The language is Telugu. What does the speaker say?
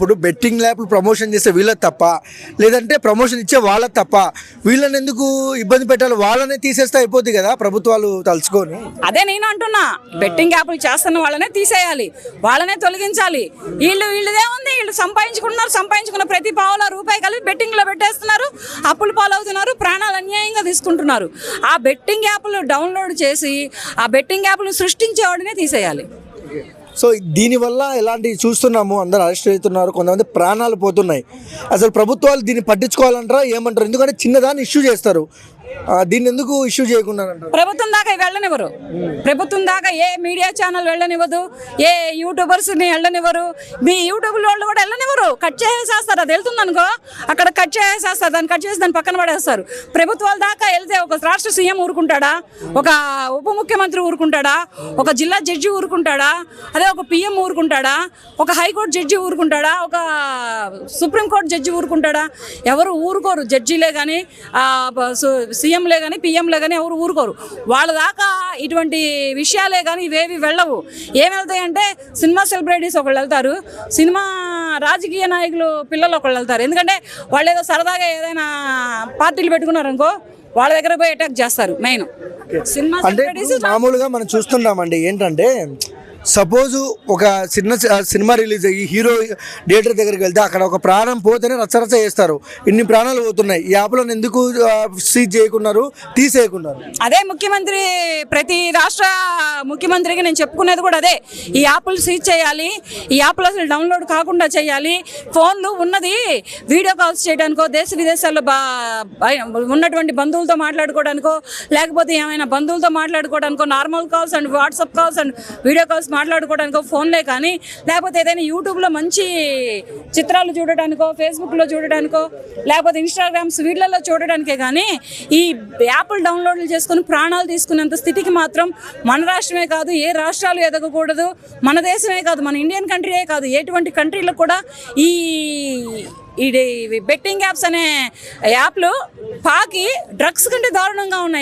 ఇప్పుడు బెట్టింగ్ ల్యాప్లు ప్రమోషన్ చేసే వీళ్ళ తప్ప లేదంటే ప్రమోషన్ ఇచ్చే వాళ్ళ తప్ప వీళ్ళని ఎందుకు ఇబ్బంది పెట్టాలి? వాళ్ళనే తీసేస్తే అయిపోద్ది కదా ప్రభుత్వాలు తలుచుకొని? అదే నేను అంటున్నా. బెట్టింగ్ యాప్లు చేస్తున్న వాళ్ళనే తీసేయాలి. వాళ్ళనే తొలగించాలి. వీళ్ళు వీళ్ళదే ఉంది. వీళ్ళు సంపాదించుకుంటున్నారు. సంపాదించుకున్న ప్రతి పావుల రూపాయి కలిపి బెట్టింగ్లో పెట్టేస్తున్నారు. అప్పులు పాలవుతున్నారు. ప్రాణాలు అన్యాయంగా తీసుకుంటున్నారు. ఆ బెట్టింగ్ యాప్లు డౌన్లోడ్ చేసి ఆ బెట్టింగ్ యాప్లు సృష్టించేవాడినే తీసేయాలి. సో దీనివల్ల ఎలాంటి చూస్తున్నాము అందరు అరెస్ట్ అవుతున్నారు కొంతమంది ప్రాణాలు పోతున్నాయి. అసలు ప్రభుత్వాలు దీన్ని పట్టించుకోవాలంటారా ఏమంటారు? ఎందుకంటే చిన్నదాన్ని ఇష్యూ చేస్తారు. దీన్ని ఎందుకు ఇష్యూ చేయకుండా ప్రభుత్వం దాకా వెళ్ళనివ్వరు. ప్రభుత్వం దాకా ఏ మీడియా ఛానల్ వెళ్ళనివ్వదు ఏ యూట్యూబర్స్ని వెళ్ళనివ్వరు మీ యూట్యూబ్ వాళ్ళు కూడా వెళ్ళనివ్వరు. కట్ చేసేస్తారు అది వెళ్తుంది అనుకో అక్కడ కట్ చేసేస్తారు దాన్ని కట్ చేసి దాన్ని పక్కన పడేస్తారు. ప్రభుత్వాల దాకా వెళ్తే ఒక రాష్ట్ర సీఎం ఊరుకుంటాడా? ఒక ఉప ముఖ్యమంత్రి ఊరుకుంటాడా? ఒక జిల్లా జడ్జి ఊరుకుంటాడా? అదే ఒక పిఎం ఊరుకుంటాడా? ఒక హైకోర్టు జడ్జి ఊరుకుంటాడా? ఒక సుప్రీంకోర్టు జడ్జి ఊరుకుంటాడా? ఎవరు ఊరుకోరు. జడ్జిలే కానీ సీఎంలే కానీ పిఎంలే కానీ ఎవరు ఊరుకోరు. వాళ్ళ దాకా ఇటువంటి విషయాలే కానీ ఇవేవి వెళ్ళవు. ఏం వెళ్తాయంటే సినిమా సెలబ్రిటీస్ ఒకళ్ళు వెళ్తారు సినిమా రాజకీయ నాయకులు పిల్లలు ఒకళ్ళు వెళ్తారు. ఎందుకంటే వాళ్ళు ఏదో సరదాగా ఏదైనా పార్టీలు పెట్టుకున్నారనుకో వాళ్ళ దగ్గర పోయి అటాక్ చేస్తారు మెయిన్. సినిమా అంటే సెలబ్రిటీస్ మామూలుగా మనం చూస్తున్నామండి ఏంటంటే సపోజు ఒక చిన్న సినిమా రిలీజ్ అయ్యి హీరో థియేటర్ దగ్గరికి వెళ్తే అక్కడ ఒక ప్రాణం పోతేనే రచ్చరచ్చ చేస్తారు. ఇన్ని ప్రాణాలు పోతున్నాయి. ఈ యాప్లో ఎందుకు సీజ్ చేయకున్నారు? తీసేయకున్నారు. అదే ముఖ్యమంత్రి ప్రతి రాష్ట్ర ముఖ్యమంత్రికి నేను చెప్పుకునేది కూడా అదే. ఈ యాప్లు సీజ్ చేయాలి ఈ యాప్లు అసలు డౌన్లోడ్ కాకుండా చేయాలి. ఫోన్లు ఉన్నది వీడియో కాల్స్ చేయడానికో దేశ విదేశాల్లో బా ఉన్నటువంటి బంధువులతో మాట్లాడుకోవడానికో లేకపోతే ఏమైనా బంధువులతో మాట్లాడుకోవడానికో normal calls and WhatsApp calls and video calls మాట్లాడుకోవడానికో ఫోన్లే కానీ లేకపోతే ఏదైనా యూట్యూబ్లో మంచి చిత్రాలు చూడడానికో ఫేస్బుక్లో చూడడానికో లేకపోతే ఇన్స్టాగ్రామ్స్ వీళ్ళల్లో చూడడానికే కానీ ఈ యాప్లు డౌన్లోడ్లు చేసుకుని ప్రాణాలు తీసుకునేంత స్థితికి మాత్రం మన రాష్ట్రమే కాదు ఏ రాష్ట్రాలు ఎదగకూడదు మన దేశమే కాదు మన ఇండియన్ కంట్రీయే కాదు ఎటువంటి కంట్రీలో కూడా ఈ ఇది బెట్టింగ్ యాప్స్ అనే యాప్లు పాకి డ్రగ్స్ కంటే దారుణంగా ఉన్నాయి.